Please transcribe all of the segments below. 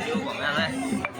由我们来。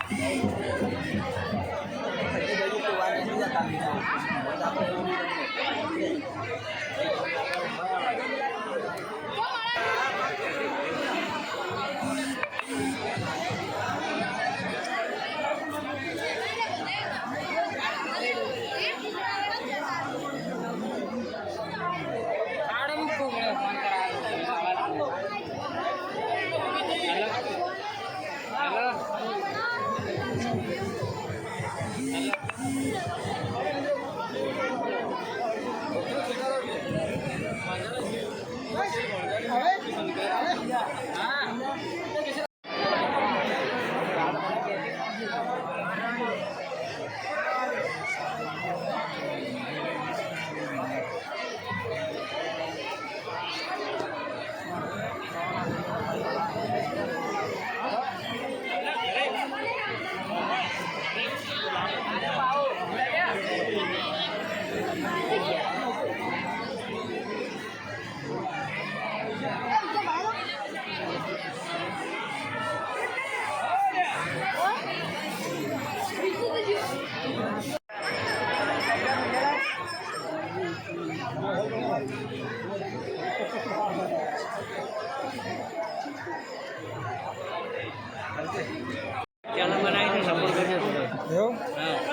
એવું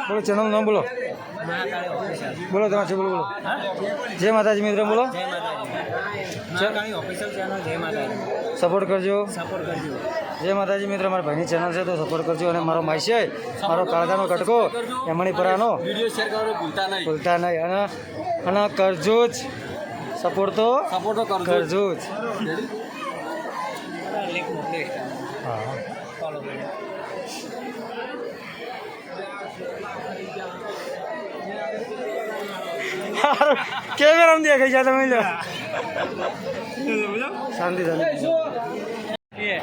બોલો ચેનલ નામ બોલો બોલો તમારે શું બોલો બોલો. જય માતાજી. મિત્રો બોલો ઓફિશિયલ ચેનલ જય માતાજી. સપોર્ટ કરજો. સપોર્ટ કરજો. જય માતાજી મિત્રો મારા ભાઈની ચેનલ છે તો સપોર્ટ કરજો અને મારો માઈ છે મારો કાળગાનો કટકો એમણી પરાનો વીડિયો શેર કરવાનું ભૂલતા નહીં. ભૂલતા નહીં. અને અને કરજો જ. સપોર્ટ તો સપોર્ટ તો કરજો જ. હા. ફોલો કરી હારું. કેમેરામાં દેખાય છે તમે લો શાંતિ શાંતિ જય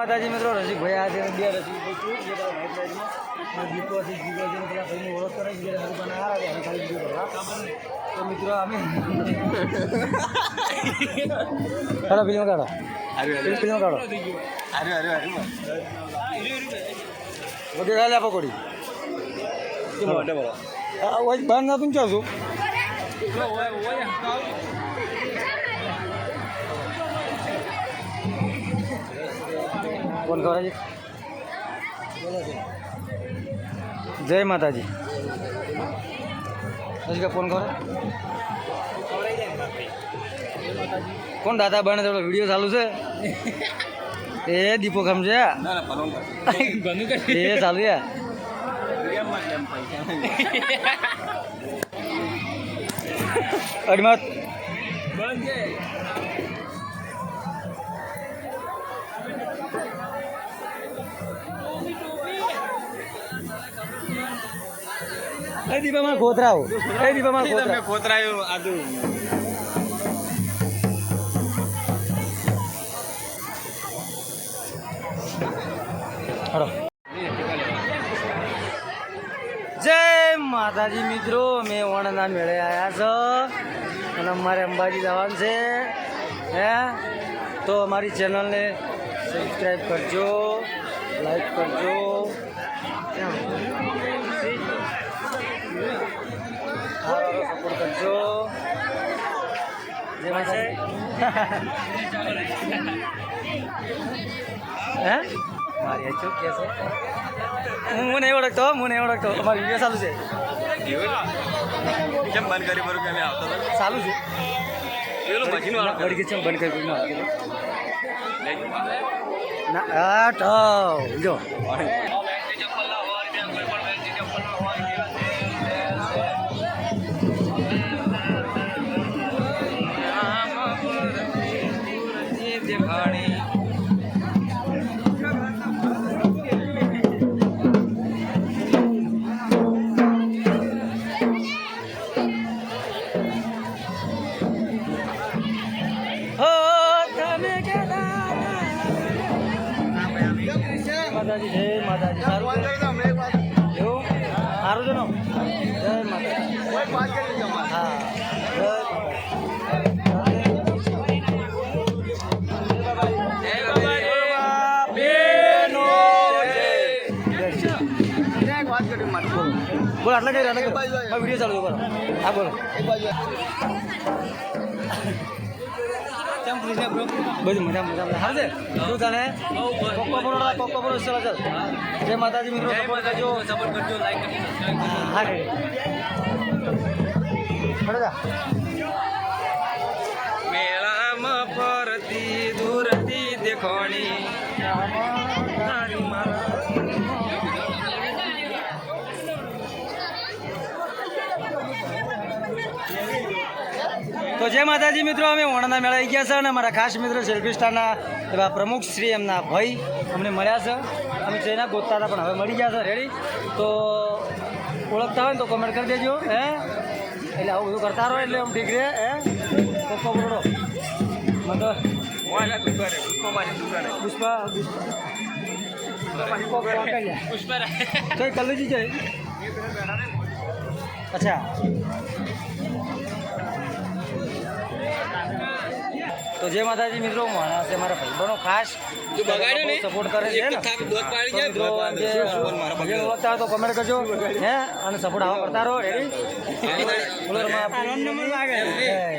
માતાજી મિત્રો રસિકભાઈ આ છે બે રસિકભાઈ છું જે તારા ભાઈ સાઈડમાં દીપો છે જીગો છે પેલા ભાઈની ઓળખ કરે છે જ્યારે હરબાના આવે અને ખાલી બીજો ભરવા તો મિત્રો અમે કાઢો. ફિલ્મ કાઢો ફિલ્મ કાઢો. અરે અરે અરે બધે ગાલે પકોડી. મોટે બોલો. આ ઓય ના તું ચાલશું કોણ છે જય માતાજી. હજી કે ફોન કરો. કોણ દાદા બને થોડો વીડિયો ચાલુ છે? એ દીપો ખમ છે. ના ના પલંગ ઘણું કરી એ ચાલુ પૈસા અડમત. બંધ એ દીપામાં ગોતરાઓ. એ દીપામાં તમે આદુ. હડો જય માતાજી મિત્રો અમે વણના મેળે આવ્યા છો. અને અમારે અંબાજી જવાનું છે. હે? તો અમારી ચેનલને સબસ્ક્રાઈબ કરજો લાઈક કરજો સપોર્ટ કરજો જય માતાજી હે? મારી અચૂક કે છે હું હું નહીં ઓળખતો હું નહીં ઓળખતો. અમારી વીડિયો ચાલુ છે. કેમ બંધ કરી બરું કે આવતો ચાલુ છે. પેલું મશીન વાળો વળી કે છે બંધ કરી દીધું ના જો. હો તમે કેદાર માતાજી જય માતાજી સારું છે? એવું સારું છે ને જય માતાજી હા બોલો આટલા કઈ આટલા કઈ વીડિયો ચાલુ બોલો હા બોલો. બધું મજા મજા મજા. હાલ છે? શું ચાલે? કોકો પરોડા કોકો પરોડા ચાલો ચાલ. જય માતાજી મિત્રો સપોર્ટ કરજો. સપોર્ટ કરજો લાઈક કરજો હા રે જા મેળામાં દેખોણી તો જય માતાજી મિત્રો અમે વણના મેળા ગયા છે અને અમારા ખાસ મિત્રો સેલ્ફી સ્ટારના એવા પ્રમુખ શ્રી એમના ભાઈ અમને મળ્યા છે. અમે જઈને ગોતતા હતા પણ હવે મળી ગયા છે. રેડી તો ઓળખતા હોય ને તો કોમેન્ટ કરી દેજો હે? એટલે આવું બધું કરતા રહો એટલે આમ ઠીક રહે હે? પપ્પા બોલો. પુષ્પા પુષ્પા. કલ્લુજી છે અચ્છા. તો જય માતાજી મિત્રો માણસ છે મારા ભાઈબંધો ખાસ. જો સપોર્ટ કરે છે મિત્રો જે જે. તો કમેન્ટ કરજો હે? અને સપોર્ટ આવો કરતા રહો રેડી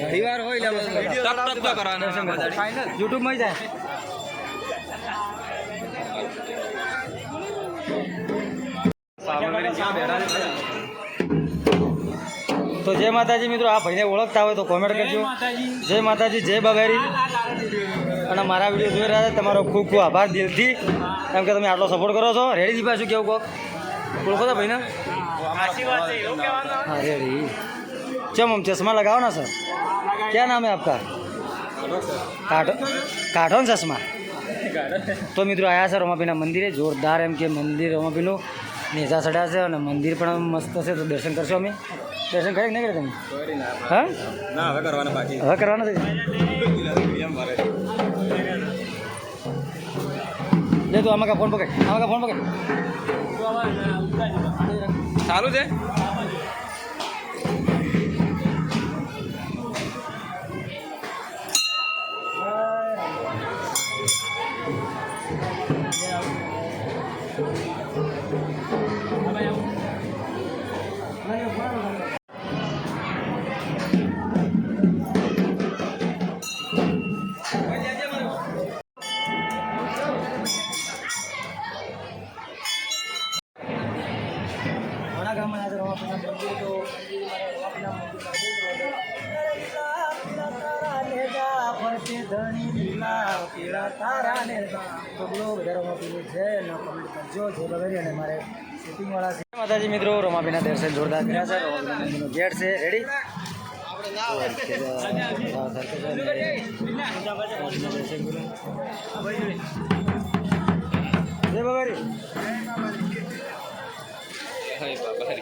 રવિવાર જાય કરવાના યુટ્યુબમાં જાય. તો જય માતાજી મિત્રો આ ભાઈને ઓળખતા હોય તો કોમેન્ટ કરજો. જય માતાજી જય બગારી અને મારા વીડિયો જોઈ રહ્યા છે તમારો ખૂબ ખૂબ આભાર દિલથી. કેમ કે તમે આટલો સપોર્ટ કરો છો? રેડી પાછું કેવું કહો? ઓળખો તો ભાઈને? હા રેડી ચમ આમ ચશ્મા લગાવો ને સર ક્યાં નામ હે આપકા? કાઢો. ને ચશ્મા. તો મિત્રો આયા છે રમાભાઈના મંદિરે જોરદાર એમ કે મંદિર રમાભાઈનું નેજા ચડ્યા છે અને મંદિર પણ મસ્ત છે તો દર્શન કરશો અમે? દર્શન કરી નહીં કરે તમે? હા? હવે કરવાના બાકી. હવે કરવાના છે. લે તું આમાં કા ફોન પકડ આમાં કા ફોન પકડ. ચાલુ છે? માતાજી મિત્રો રમાપીના દર્શન જોરદાર કર્યા છે. ગેટ છે. રેડી જય બાબારી. બાબા રે.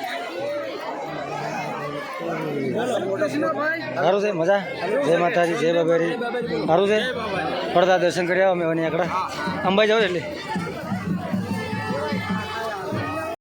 સારું છે, મજા? જય માતાજી, જય બાબેરી. સારું છે? પડતા દર્શન કર્યા અમે અને આગળ અંબાઈ જાઓ એટલે.